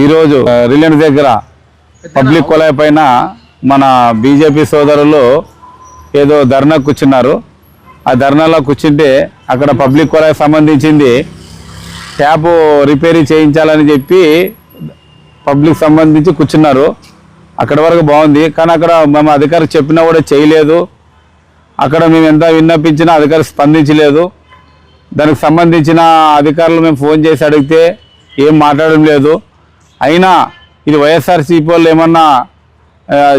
ఈరోజు రిలయన్స్ దగ్గర పబ్లిక్ కొలాయి పైన మన బీజేపీ సోదరులు ఏదో ధర్నా కూర్చున్నారు. ఆ ధర్నాలో కూర్చుంటే అక్కడ పబ్లిక్ కొలాయి సంబంధించింది ట్యాప్ రిపేరీ చేయించాలని చెప్పి పబ్లిక్ సంబంధించి కూర్చున్నారు. అక్కడ వరకు బాగుంది. కానీ అక్కడ మేము అధికారి చెప్పినా కూడా చేయలేదు. అక్కడ మేము ఎంత విన్నపించినా అధికారి స్పందించలేదు. దానికి సంబంధించిన అధికారులు మేము ఫోన్ చేసి అడిగితే ఏం మాట్లాడడం లేదు. అయినా ఇది వైఎస్ఆర్సీపీ వాళ్ళు ఏమన్నా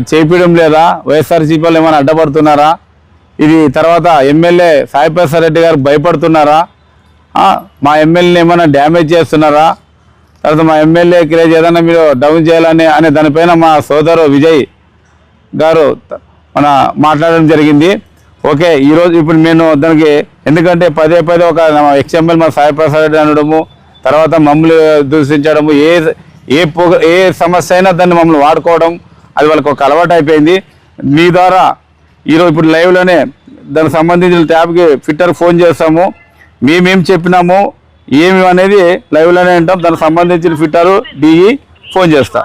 చేపించడం లేదా? వైఎస్ఆర్సీపీ వాళ్ళు ఏమైనా అడ్డపడుతున్నారా? ఇది తర్వాత ఎమ్మెల్యే సాయిప్రసాద్ రెడ్డి గారు భయపడుతున్నారా? మా ఎమ్మెల్యేని ఏమైనా డ్యామేజ్ చేస్తున్నారా? తర్వాత మా ఎమ్మెల్యే క్రేజ్ ఏదైనా మీరు డౌన్ చేయాలని అనే దానిపైన మా సోదరు విజయ్ గారు మన మాట్లాడడం జరిగింది. ఓకే ఈరోజు ఇప్పుడు నేను దానికి ఎందుకంటే పదే పదే ఒక ఎక్స్ఎంఎల్ మా సాయి ప్రసాద్ రెడ్డి అనడము తర్వాత మమ్మల్ని దూషించడము ఏ ఏ పొగ ఏ సమస్య అయినా దాన్ని మమ్మల్ని వాడుకోవడం అది వాళ్ళకి ఒక అలవాటు అయిపోయింది. మీ ద్వారా ఈరోజు ఇప్పుడు లైవ్లోనే దానికి సంబంధించిన ట్యాబ్కి ఫిట్టర్ ఫోన్ చేస్తాము. మేమేం చెప్పినాము ఏమి అనేది లైవ్లోనే వింటాం. దానికి సంబంధించిన ఫిట్టరు డిఈ ఫోన్ చేస్తా.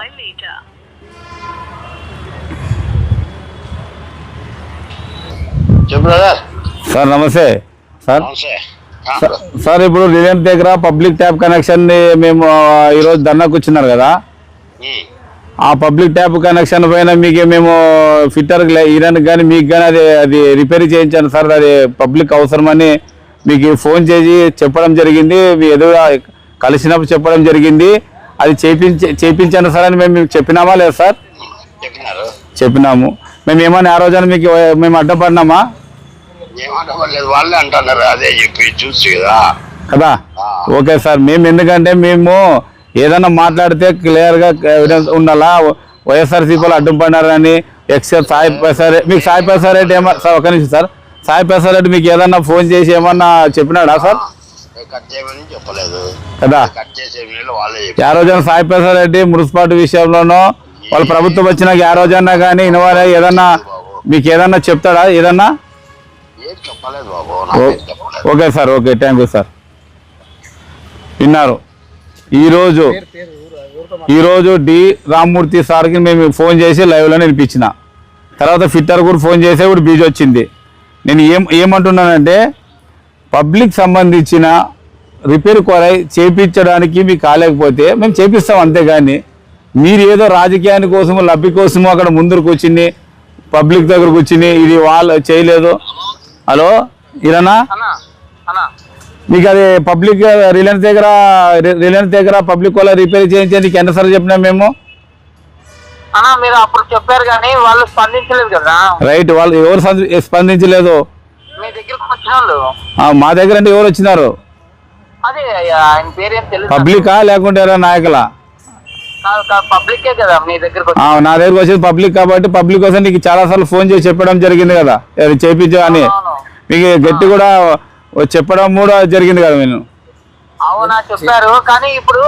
సార్ నమస్తే. సార్. సార్ ఇప్పుడు రిలయన్స్ దగ్గర పబ్లిక్ ట్యాప్ కనెక్షన్ మేము ఈరోజు ధర్నాకు వచ్చినారు కదా? ఆ పబ్లిక్ ట్యాప్ కనెక్షన్ పైన మీకు మేము ఫిట్టర్ ఇరాన్ కానీ మీకు కానీ అది అది రిపేర్ చేయించాను సార్. అది పబ్లిక్ అవసరమని మీకు ఫోన్ చేసి చెప్పడం జరిగింది. మీ ఎదురుగా కలిసినప్పుడు చెప్పడం జరిగింది. అది చేపించి చేపించాను సార్ అని మేము మీకు చెప్పినామా లేదు సార్? చెప్పినాము. మేము ఏమన్నా ఆ రోజున మీకు మేము అడ్డపడినామా ఏమంటలేదు వాళ్ళే అంటున్నారు అదే చెప్పి చూసి కదా. కదా? ఓకే సార్ మేము ఎందుకంటే మేము ఏదైనా మాట్లాడితే క్లియర్గా ఎవిడెన్స్ ఉండాలా? వైఎస్ఆర్సీపీలో అడ్డం పడినారని ఎక్సెల్ సాయి ప్రసాద్ రెడ్డి- మీకు సాయి ప్రసాద్ రెడ్డి ఏమన్నా సార్ ఒక నిమిషం సార్. సాయి ప్రసాద్ రెడ్డి మీకు ఏదన్నా ఫోన్ చేసి ఏమన్నా చెప్పినాడా సార్? కదా? ఆ రోజున సాయి ప్రసాద్ రెడ్డి మున్సిపాలిటీ విషయంలోనూ వాళ్ళ ప్రభుత్వం వచ్చినాక ఆ రోజన్నా కానీ ఇన్వాల్వ్ ఏదన్నా మీకు ఏదన్నా చెప్తాడా? ఏదన్నా? Okay sir okay thank you sir విన్నారు. ఈరోజు ఈరోజు డి రామ్మూర్తి సార్కి మేము ఫోన్ చేసి లైవ్లో వినిపించిన. తర్వాత ఫిట్టర్ కూడా ఫోన్ చేసి ఇప్పుడు బీజ్ వచ్చింది. నేను ఏం ఏమంటున్నానంటే పబ్లిక్ సంబంధించిన రిపేర్ కొరై చేపించడానికి మీకు కాలేకపోతే మేము చేపిస్తాం అంతేగాని మీరు ఏదో రాజకీయాని కోసము లబ్ధి కోసము అక్కడ ముందరకు కూర్చుని పబ్లిక్ దగ్గర కూర్చుని ఇది వాళ్ళు చేయలేదు. హలో ఇరనా అన్నా అన్నా. మీకు అది పబ్లిక్ రిలయన్స్ దగ్గర రిలయన్స్ దగ్గర పబ్లిక్ వాళ్ళ రిపేర్ చేయించేందుకు ఎన్నిసార్లు చెప్పినా మేము? అన్నా మీరు అప్పుడు చెప్పారు కానీ వాళ్ళు స్పందించలేదు కదా. రైట్ వాళ్ళు ఎవరు స్పందించలేదు. మీ దగ్గరకు వచ్చిన వాళ్ళు? ఆ, మా దగ్గర అంటే ఎవరు వచ్చినారు? అదే ఆయన పేరేం తెలుసు పబ్లికా లేకుంటే ఎవరైనా నాయకులా? పబ్లికే కదా మీ దగ్గరకు ఆ, నా దగ్గరకు వచ్చేది పబ్లిక్ కాబట్టి పబ్లిక్ కోసం నీకు చాలాసార్లు ఫోన్ చేసి చెప్పడం జరిగింది కదా. చేయించు అని. మీకు గట్టి కూడా చెప్పడం కూడా జరిగింది కదా నేను అవునా చెప్పారు. కానీ ఇప్పుడు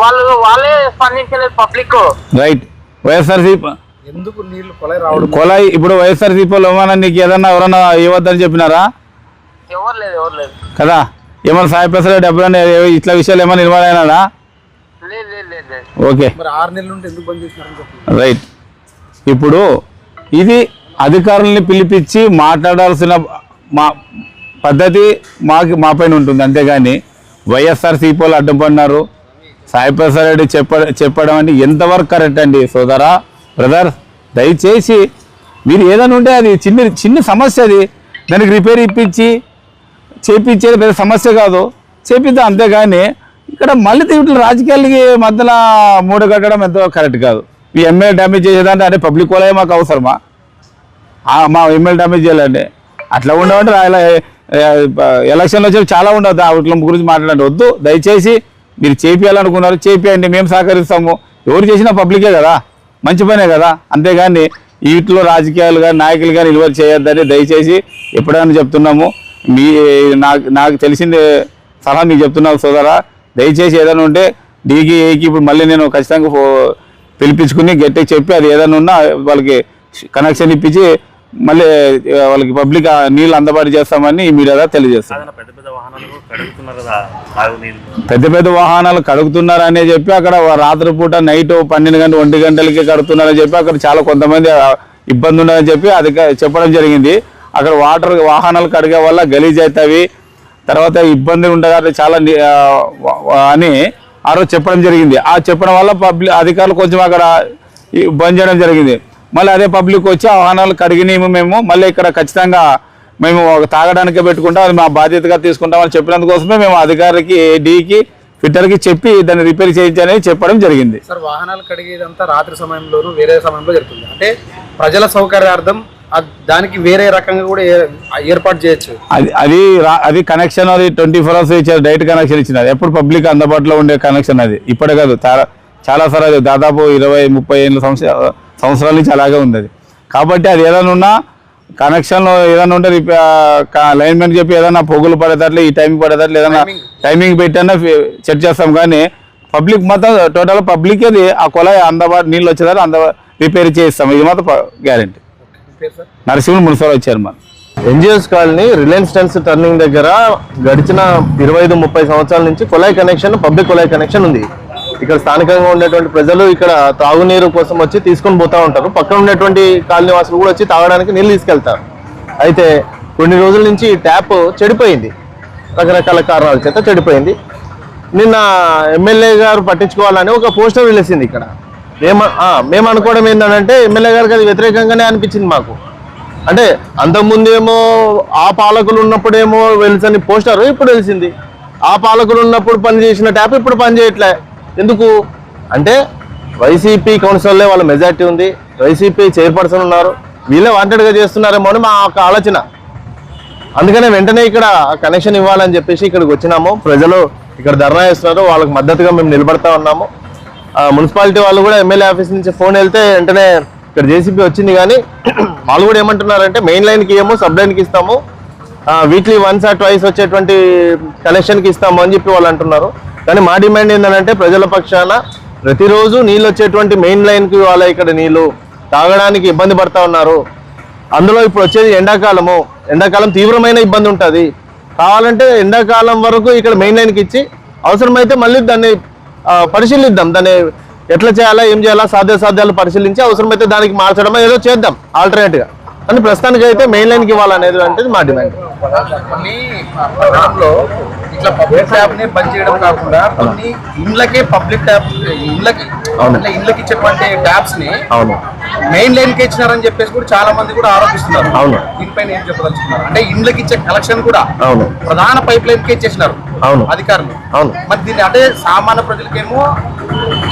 వాళ్ళు వాళ్ళే స్పందించలేదు పబ్లిక్. రైట్. వైఎస్ఆర్సీపీ ఎందుకు నీళ్ళు కొలాయి రావడం? కొలాయి ఇప్పుడు వైఎస్ఆర్సీపీలో ఏమన్నా నీకు ఏదన్నా ఎవరన్నా ఇవ్వద్దని చెప్పినారా? ఎవరు లేదు ఎవరు లేదు. కదా? ఏమన్నా సాయి ప్రసాద్ రెడ్డి ఎప్పుడైనా ఏ- ఇట్లా విషయాలు ఏమైనా నిర్మాణ అయినాడా? లేదు లేదు లేదు లేదు. ఓకే. మరి ఆరు నెలల నుండి ఎందుకు బంద్ చేసినారని చెప్పి రైట్. ఇప్పుడు ఇది అధికారుల్ని పిలిపించి మాట్లాడాల్సిన మా పద్ధతి మాకు మా పైన ఉంటుంది అంతేగాని వైఎస్ఆర్ వాళ్ళు అడ్డం పడినారు సాయి ప్రసాద్ రెడ్డి చెప్ప చెప్పడం అంటే ఎంతవరకు కరెక్ట్ అండి సోదరా బ్రదర్ దయచేసి మీరు ఏదైనా ఉంటే అది చిన్న చిన్న సమస్య అది. దానికి రిపేర్ ఇప్పించి చేపించేది పెద్ద సమస్య కాదు. చేపిద్దాం అంతేగాని ఇక్కడ మళ్ళీ ఇట్లా రాజకీయాలకి మధ్యలో మూడు కట్టడం ఎంతో కరెక్ట్ కాదు. ఈ ఎమ్మెల్యే డ్యామేజ్ చేసేదంటే అంటే పబ్లిక్ వాళ్ళే మాకు అవసరమా? మా ఎమ్మెల్యే డ్యామేజ్ చేయాలండి అట్లా ఉండవంటే ఇలా ఎలక్షన్లు వచ్చి చాలా ఉండదు. వాటి గురించి మాట్లాడండి. వద్దు. దయచేసి మీరు చేపియాలనుకున్నారు. చేపియండి మేము సహకరిస్తాము. ఎవరు చేసినా పబ్లికే కదా. మంచి పనే కదా. అంతేగాని వీటిలో రాజకీయాలు కానీ నాయకులు కానీ నిల్వ చేయొద్దని దయచేసి ఎప్పుడైనా చెప్తున్నాము. మీ నాకు నాకు తెలిసింది సలహా మీకు చెప్తున్నాను సోదరా. దయచేసి ఏదైనా ఉంటే డీకి ఏకి ఇప్పుడు మళ్ళీ నేను ఖచ్చితంగా ఫో- పిలిపించుకుని గట్టిగా చెప్పి అది ఏదైనా ఉన్నా వాళ్ళకి కనెక్షన్ ఇప్పించి మళ్ళీ వాళ్ళకి పబ్లిక్ నీళ్ళు అందుబాటు చేస్తామని ఈ మీడియా తెలియజేస్తాం. పెద్ద పెద్ద వాహనాలు కడుగుతున్నారని చెప్పి అక్కడ రాత్రిపూట నైట్ పన్నెండు గంటల ఒంటి గంటలకి కడుతున్నారని చెప్పి అక్కడ చాలా కొంతమంది ఇబ్బంది ఉన్నదని చెప్పి అది చెప్పడం జరిగింది. అక్కడ వాటర్ వాహనాలు కడిగే వల్ల గలీజ్ అవుతాయి. తర్వాత ఇబ్బంది ఉంటుంది చాలా అని ఆ రోజు చెప్పడం జరిగింది. ఆ చెప్పడం వల్ల పబ్లిక్ అధికారులు కొంచెం అక్కడ బంద్ చేయడం జరిగింది. మళ్ళీ అదే పబ్లిక్ వచ్చి ఆ వాహనాలు కడిగినాము మేము. మళ్ళీ ఇక్కడ ఖచ్చితంగా మేము తాగడానికే పెట్టుకుంటాం. అది మా బాధ్యతగా తీసుకుంటామని చెప్పినందుకోసమే మేము అధికారికి డీకి ఫిట్టర్కి చెప్పి దాన్ని రిపేర్ చేయించని చెప్పడం జరిగింది. సార్ వాహనాలు కడిగేదంతా రాత్రి సమయంలోనూ వేరే సమయంలో జరుగుతుంది. అంటే ప్రజల సౌకర్యార్థం దానికి వేరే రకంగా కూడా ఏర్పాటు చేయొచ్చు. అది అది అది కనెక్షన్ అది ట్వంటీ ఫోర్ అవర్స్ ఇచ్చారు డైరెక్ట్ కనెక్షన్ ఇచ్చినారు. ఎప్పుడు పబ్లిక్ అందుబాటులో ఉండే కనెక్షన్ అది. ఇప్పుడే కాదు చాలా చాలా సార్ అది దాదాపు ఇరవై ముప్పై ఏళ్ళ సంవత్సర సంవత్సరాల నుంచి అలాగే ఉంది అది కాబట్టి అది ఏదైనా ఉన్నా కనెక్షన్లో ఏదైనా ఉంటే లైన్మెన్ చెప్పి ఏదైనా పొగులు పడేటట్లు ఈ టైంకి పడేటట్లు ఏదైనా టైమింగ్ పెట్టినా చెక్ చేస్తాం. కానీ పబ్లిక్ మొత్తం టోటల్ పబ్లిక్ అది ఆ కొలాయి అందుబాటు నీళ్ళు వచ్చేదాన్ని అంద రిపేర్ చేయిస్తాం. ఇది మాత్రం గ్యారంటీ నరసింహుడు మున్సిపల్ వచ్చారు మన NGOs colony Reliance trends turning దగ్గర గడిచిన ఇరవై ఐదు ముప్పై సంవత్సరాల నుంచి కుళాయి కనెక్షన్ పబ్లిక్ కుళాయి కనెక్షన్ ఉంది. ఇక్కడ స్థానికంగా ఉండేటువంటి ప్రజలు ఇక్కడ తాగునీరు కోసం వచ్చి తీసుకొని పోతా ఉంటారు. పక్కన ఉన్నటువంటి కాలనీ వాసులు కూడా వచ్చి తాగడానికి నీళ్ళు తీసుకెళ్తారు. అయితే కొన్ని రోజుల నుంచి ఈ ట్యాప్ చెడిపోయింది. రకరకాల కారణాల చేత చెడిపోయింది. నిన్న ఎమ్మెల్యే గారు పట్టించుకోవాలని ఒక పోస్టర్ వెళ్ళేసింది ఇక్కడ. మేము మేము అనుకోవడం ఏంటంటే ఎమ్మెల్యే గారికి అది వ్యతిరేకంగానే అనిపించింది మాకు. అంటే అంతకుముందేమో ఆ పాలకులు ఉన్నప్పుడేమో వెలిసని పోస్టర్ ఇప్పుడు తెలిసింది ఆ పాలకులు ఉన్నప్పుడు పనిచేసిన ట్యాప్ ఇప్పుడు పని చేయట్లే. ఎందుకు? అంటే వైసీపీ కౌన్సిల్లో వాళ్ళ మెజార్టీ ఉంది. వైసీపీ చైర్పర్సన్ ఉన్నారు. వీళ్ళే వాంటెడ్గా చేస్తున్నారేమో అని మా యొక్క ఆలోచన. అందుకనే వెంటనే ఇక్కడ కనెక్షన్ ఇవ్వాలని చెప్పేసి ఇక్కడికి వచ్చినాము. ప్రజలు ఇక్కడ ధర్నా చేస్తున్నారు. వాళ్ళకి మద్దతుగా మేము నిలబడతా ఉన్నాము. ఆ, మున్సిపాలిటీ వాళ్ళు కూడా ఎమ్మెల్యే ఆఫీస్ నుంచి ఫోన్ వెళ్తే వెంటనే ఇక్కడ జేసీబీ వచ్చింది కానీ వాళ్ళు కూడా ఏమంటున్నారంటే మెయిన్ లైన్కి ఇవ్వము సబ్ లైన్కి ఇస్తాము. వీక్లీ వన్స్ ఆర్ ట్వైస్ వచ్చేటువంటి కనెక్షన్కి ఇస్తాము అని చెప్పి వాళ్ళు అంటున్నారు. కానీ మా డిమాండ్ ఏంటంటే ప్రజల పక్షాన ప్రతిరోజు నీళ్ళు వచ్చేటువంటి మెయిన్ లైన్కి వాళ్ళ ఇక్కడ నీళ్ళు తాగడానికి ఇబ్బంది పడతా ఉన్నారు. అందులో ఇప్పుడు వచ్చేది ఎండాకాలము. ఎండాకాలం తీవ్రమైన ఇబ్బంది ఉంటుంది. కావాలంటే ఎండాకాలం వరకు ఇక్కడ మెయిన్ లైన్కి ఇచ్చి అవసరమైతే మళ్ళీ దాన్ని పరిశీలిద్దాం. దాన్ని ఎట్లా చేయాలా ఏం చేయాలా సాధ్య సాధ్యాలు పరిశీలించి అవసరమైతే దానికి మార్చడం ఏదో చేద్దాం ఆల్టర్నేట్గా కానీ ప్రస్తుతానికి అయితే మెయిన్ లైన్కి ఇవ్వాలనేది అంటే మా డిమాండ్. ఇట్లా పబ్లిక్ ట్యాప్ని బంద్ చేయడం కాకుండా కొన్ని ఇండ్లకే పబ్లిక్ ట్యాప్ ఇండ్లకి అవును. అంటే ఇండ్లకి ఇచ్చేటువంటి ట్యాప్స్ని అవును మెయిన్ లైన్కి ఇచ్చినారని చెప్పేసి కూడా చాలా మంది కూడా ఆరోపిస్తున్నారు అవును. దీనిపైన ఏం చెప్పదలుచుకున్నారు అంటే ఇండ్లకి ఇచ్చే కలెక్షన్ కూడా అవును. ప్రధాన పైప్ లైన్కి ఇచ్చేసినారు అవును. అధికారులు అవును. మరి దీన్ని అంటే సామాన్య ప్రజలకేమో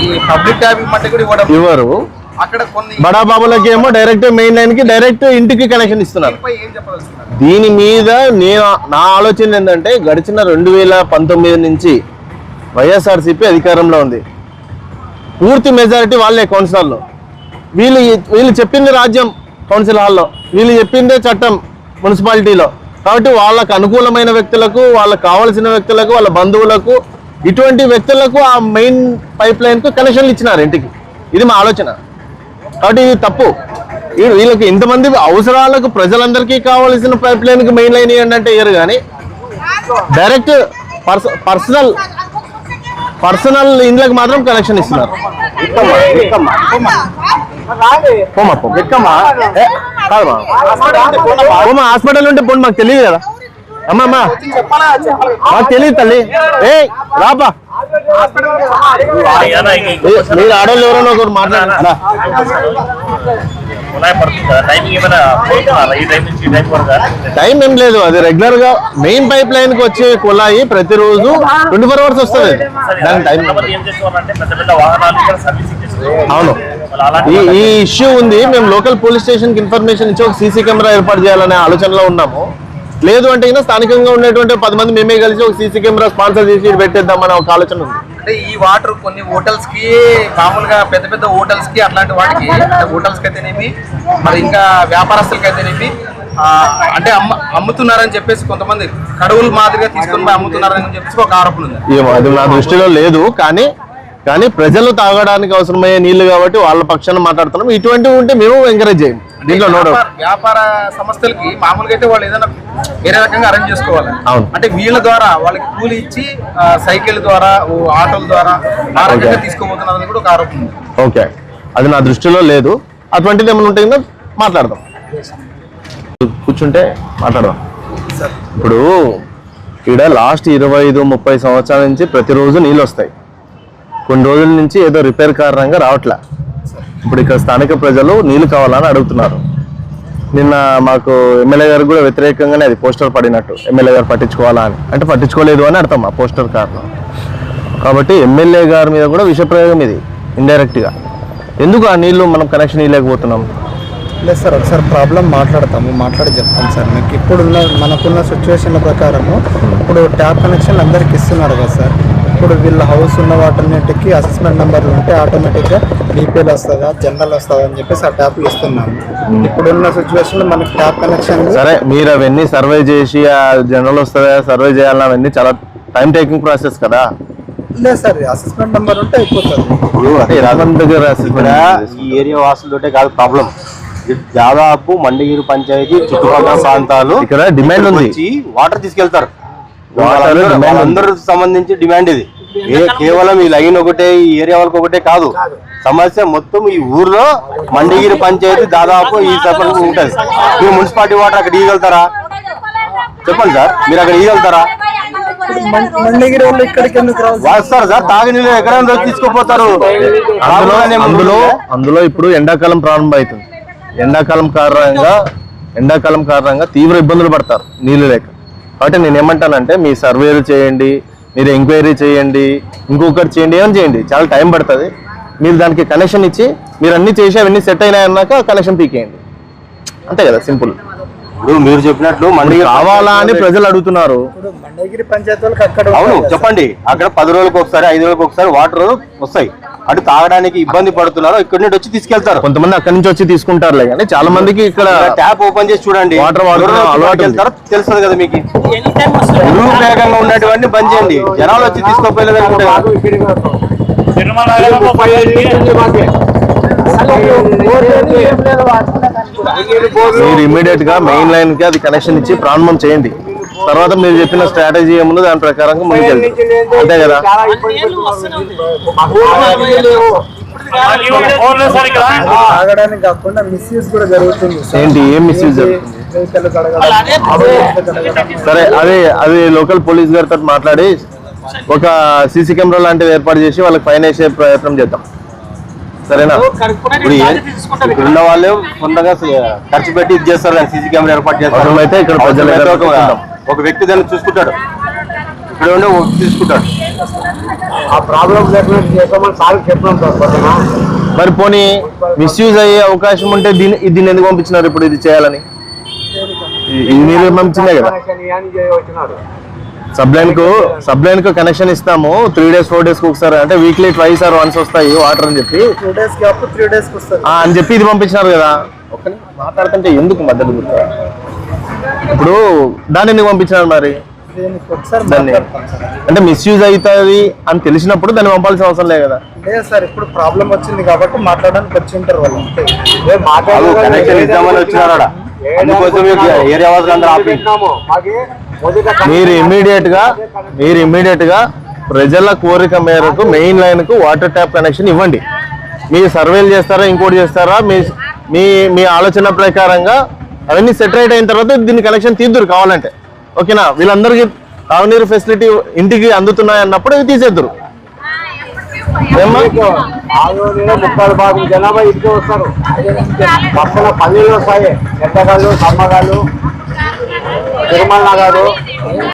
ఈ పబ్లిక్ ట్యాప్ ఇవ్వమంటే కూడా ఇవ్వడం ఇవ్వరు అక్కడ కొన్ని బడా బాబులకి ఏమో డైరెక్ట్ మెయిన్ లైన్కి డైరెక్ట్ ఇంటికి కనెక్షన్ ఇస్తున్నారు ఏం చెప్పదలుచుకున్నారు దీని మీద నేను నా ఆలోచన ఏంటంటే గడిచిన రెండు వేల పంతొమ్మిది నుంచి వైఎస్ఆర్సీపీ అధికారంలో ఉంది. పూర్తి మెజారిటీ వాళ్ళే కౌన్సిలర్లో. వీళ్ళు వీళ్ళు చెప్పింది రాజ్యం కౌన్సిల్ హాల్లో. వీళ్ళు చెప్పిందే చట్టం మున్సిపాలిటీలో. కాబట్టి వాళ్ళకు అనుకూలమైన వ్యక్తులకు వాళ్ళకు కావాల్సిన వ్యక్తులకు వాళ్ళ బంధువులకు ఇటువంటి వ్యక్తులకు ఆ మెయిన్ పైప్ లైన్కు కనెక్షన్లు ఇచ్చినారు ఇంటికి. ఇది మా ఆలోచన. కాబట్టి ఇది తప్పు. వీళ్ళకి ఇంతమంది అవసరాలకు ప్రజలందరికీ కావాల్సిన పైప్ లైన్కి మెయిన్ లైన్ ఏంటంటే ఇయ్యరు కానీ డైరెక్ట్ పర్స పర్సనల్ పర్సనల్ ఇండ్లకు మాత్రం కనెక్షన్ ఇస్తున్నారు. పోమా హాస్పిటల్ ఉంటే పోండి మాకు తెలియదు కదా. అమ్మా అమ్మా. మాకు తెలియదు తల్లి. ఏ రాపా. మీరు ఆడవాళ్ళు ఎవరైనా ఒకరు మాట్లాడారా టైం ఏం లేదు. అది రెగ్యులర్గా మెయిన్ పైప్ లైన్కి వచ్చే కుళాయి ప్రతిరోజు ట్వంటీ ఫోర్ అవర్స్ వస్తుంది. దాని టైం అవును. ఈ ఇష్యూ ఉంది. మేము లోకల్ పోలీస్ స్టేషన్కి ఇన్ఫర్మేషన్ ఇచ్చి ఒక సీసీ కెమెరా ఏర్పాటు చేయాలనే ఆలోచనలో ఉన్నాము. లేదు అంటే ఇంకా స్థానికంగా ఉండేటువంటి పది మంది మేమే కలిసి ఒక సీసీ కెమెరా స్పాన్సర్ చేసి పెట్టేద్దామనే ఒక ఆలోచన ఉంది. అంటే ఈ వాటర్ కొన్ని హోటల్స్కి మామూలుగా పెద్ద పెద్ద హోటల్స్కి అట్లాంటి వాటికి హోటల్స్కి అయితేనేమి మరి ఇంకా వ్యాపారస్తులకి అయితేనేమి అంటే అమ్మ అమ్ముతున్నారని చెప్పేసి కొంతమంది కడువులు మాదిరిగా తీసుకొని అమ్ముతున్నారని చెప్పేసి ఒక ఆరోపణ ఉంది. అది నా దృష్టిలో లేదు కానీ కానీ ప్రజలు తాగడానికి అవసరమయ్యే నీళ్ళు కాబట్టి వాళ్ళ పక్షాన మాట్లాడుతున్నాం. ఇటువంటివి ఉంటే మేము ఎంకరేజ్ చేయం. దీంట్లో నో డౌట్ వ్యాపార- సంస్థలకి మామూలుగా అయితే వాళ్ళు ఏదైనా వేరే రకంగా అరేంజ్ చేసుకోవాలి. అవును. అంటే వీళ్ళ ద్వారా వాళ్ళకి కూలి ఇచ్చి సైకిల్ ద్వారా ఆటోల ద్వారా ఆ రకంగా Okay. తీసుకోబోతున్నదని కూడా ఒక ఆరోపణ ఉంది. ఓకే అది నా దృష్టిలో లేదు. అటువంటిది ఏమైనా ఉంటుందో మాట్లాడదాం. కూర్చుంటే మాట్లాడదాం. ఇప్పుడు ఇక్కడ లాస్ట్ ఇరవై ఐదు ముప్పై సంవత్సరాల నుంచి ప్రతిరోజు నీళ్ళు వస్తాయి. కొన్ని రోజుల నుంచి ఏదో రిపేర్ కారణంగా రావట్లే. ఇప్పుడు ఇక్కడ స్థానిక ప్రజలు నీళ్ళు కావాలని అడుగుతున్నారు. నిన్న మాకు ఎమ్మెల్యే గారు కూడా వ్యతిరేకంగానే అది పోస్టర్ పడినట్టు. ఎమ్మెల్యే గారు పట్టించుకోవాలా అని. అంటే పట్టించుకోలేదు అని అర్థం ఆ పోస్టర్ కారణం కాబట్టి ఎమ్మెల్యే గారి మీద కూడా విషప్రయోగం ఇది ఇండైరెక్ట్గా. ఎందుకు ఆ నీళ్ళు మనం కనెక్షన్ ఇవ్వలేకపోతున్నాం లేదు సార్ ఒకసారి ప్రాబ్లం మాట్లాడతాము మాట్లాడి చెప్తాం సార్. మీకు ఇప్పుడున్న మనకున్న సిచ్యువేషన్ల ప్రకారము ఇప్పుడు ట్యాప్ కనెక్షన్ అందరికి ఇస్తున్నారు కదా సార్. ఇప్పుడు వీళ్ళ హౌస్ ఉన్న వాటన్నిటికి అసెస్మెంట్ నెంబర్లు ఉంటే ఆటోమేటిక్గా బీపీఎల్ వస్తుందా జనరల్ వస్తుందా అని చెప్పేసి ఆ ట్యాప్లు ఇస్తున్నాము. ఇప్పుడున్న సిచ్యువేషన్లో మనకి ట్యాప్ కనెక్షన్ సరే మీరు అవన్నీ సర్వే చేసి ఆ జనరల్ వస్తుందా సర్వే చేయాలన్నా అవన్నీ చాలా టైం టేకింగ్ ప్రాసెస్ కదా? లేదు సార్ అసెస్మెంట్ నెంబర్ ఉంటే అయిపోతుంది. దగ్గర ఇక్కడ ఈ ఏరియా వాసులతోటే కాదు ప్రాబ్లం దాదాపు మండగిరి పంచాయతీ చుట్టుపక్కల ప్రాంతాలు ఇక్కడ డిమాండ్ ఉంది. వాటర్ తీసుకెళ్తారు. వాళ్ళందరూ సంబంధించి డిమాండ్ ఇది. ఏ కేవలం ఈ లైన్ ఒకటే ఈ ఏరియా వాళ్ళకి ఒకటే కాదు. సమస్య మొత్తం ఈ ఊర్లో మండగిరి పంచాయతీ దాదాపు ఈ సర్పంచ్ ఉంటుంది. మీరు మున్సిపాలిటీ వాటర్ అక్కడ ఇవ్వగలుగుతారా చెప్పండి సార్ మీరు అక్కడ ఇవ్వగలుగుతారా మండగిరి వాళ్ళు ఇక్కడికి ఎందుకు రావాలి? వస్తారు సార్ తాగునీళ్ళు ఎక్కడైనా వచ్చి తీసుకుపోతారు. అందులో అందులో ముందు అందులో ఇప్పుడు ఎండాకాలం ప్రారంభం అవుతుంది ఎండాకాలం కారణంగా ఎండాకాలం కారణంగా తీవ్ర ఇబ్బందులు పడతారు నీళ్ళు లేక. కాబట్టి నేను ఏమంటానంటే మీ సర్వేలు చేయండి మీరు ఎంక్వైరీ చేయండి ఇంకొకటి చేయండి ఏమని చేయండి. చాలా టైం పడుతుంది. మీరు దానికి కనెక్షన్ ఇచ్చి మీరు అన్ని చేసి అవన్నీ సెట్ అయినాయన్నాక కనెక్షన్ పీకేయండి. అంతే కదా సింపుల్. ఇప్పుడు మీరు చెప్పినట్లు మండగిరి కావాలా అని ప్రజలు అడుగుతున్నారు. మండగిరి పంచాయతీ వాళ్ళకి అక్కడ అవును. చెప్పండి. అక్కడ పది రోజులకు ఒకసారి ఐదు రోజులకు ఒకసారి వాటర్ వస్తాయి. అటు తాగడానికి ఇబ్బంది పడుతున్నారు ఇక్కడ నుండి వచ్చి తీసుకెళ్తారు. కొంతమంది అక్కడి నుంచి వచ్చి తీసుకుంటారులే కానీ చాలా మందికి ఇక్కడ ట్యాప్ ఓపెన్ చేసి చూడండి. వాటర్ అలవాటు పట్టుకెళ్తారో తెలుస్తుంది కదా మీకు. నిరుపయోగంగా ఉన్నటువంటి బంద్ చేయండి. జనాలు వచ్చి తీసుకోపోయలేదు మీరు ఇమీడియట్గా మెయిన్ లైన్కి అది కనెక్షన్ ఇచ్చి ప్రారంభం చేయండి. తర్వాత మీరు చెప్పిన స్ట్రాటజీ ఏముందో దాని ప్రకారంగా ముందుకెళ్తాం అంతే కదా? తాగడానికి కాకుండా మిస్యూజ్ కూడా జరుగుతుంది. ఏంటి? ఏం మిస్యూజ్ జరుగుతుంది? సరే అదే అది లోకల్ పోలీస్ గారితో మాట్లాడి ఒక సీసీ కెమెరా లాంటిది ఏర్పాటు చేసి వాళ్ళకి ఫైన్ వేసే ప్రయత్నం చేద్దాం. సరేనా? ఇప్పుడు ఉన్న వాళ్ళు సొంతంగా ఖర్చు పెట్టి ఇది చేస్తారు కానీ సీసీ కెమెరా ఏర్పాటు చేస్తారు. అవసరమైతే ఇక్కడ ప్రజల ఒక- వ్యక్తి దాన్ని చూసుకుంటాడు. ఇక్కడ ఉండి ఒక తీసుకుంటాడు. ఆ ప్రాబ్లం సార్ పొద్దున మరి పోనీ మిస్యూజ్ అయ్యే అవకాశం ఉంటే దీన్ని దీన్ని ఎందుకు పంపించినారు ఇప్పుడు ఇది చేయాలని? ఇది మీరు పంపించిందే కదా. సబ్ లైన్కు సబ్ లైన్కు కనెక్షన్ ఇస్తాము. త్రీ డేస్ ఫోర్ డేస్కి ఒకసారి అంటే వీక్లీ ట్వైస్ ఆర్ వన్స్ వస్తాయి వాటర్ అని చెప్పి. Two days gap three days అని చెప్పి ఇది పంపించినారు కదా. ఒక్క మాట్లాడుతుంటే ఎందుకు మధ్యలో? ఇప్పుడు దాన్ని ఎందుకు పంపించినారు మరి? దాన్ని. మాట్లాడతాం సార్. అంటే మిస్యూజ్ అవుతుంది అని తెలిసినప్పుడు దాన్ని పంపాల్సిన అవసరం లేదు కదా. లేదు సార్ ఇప్పుడు ప్రాబ్లం వచ్చింది కాబట్టి మాట్లాడడానికి వచ్చి ఉంటారు వాళ్ళు అందుకోసం ఏరియా వాళ్ళు అందరూ ఆపి. మీరు ఇమ్మీడియట్గా మీరు ఇమ్మీడియట్గా ప్రజల కోరిక మేరకు మెయిన్ లైన్కు వాటర్ ట్యాప్ కనెక్షన్ ఇవ్వండి. మీ సర్వేలు చేస్తారా ఇంకోటి చేస్తారా? మీ మీ మీ ఆలోచన ప్రకారంగా అవన్నీ సెటరేట్ అయిన తర్వాత దీన్ని కనెక్షన్ తీద్దురు కావాలంటే. ఓకేనా? వీళ్ళందరికీ తాగునీరు ఫెసిలిటీ ఇంటికి అందుతున్నాయి అన్నప్పుడు ఇవి తీసేద్దరు. ఏమ్మా? ముప్పై భాగం జనాభా ఇంటికి వస్తారు. పక్కన పల్లెలు వస్తాయి ఎండగాళ్ళు సమ్మగాళ్ళు తిరుమల నగరు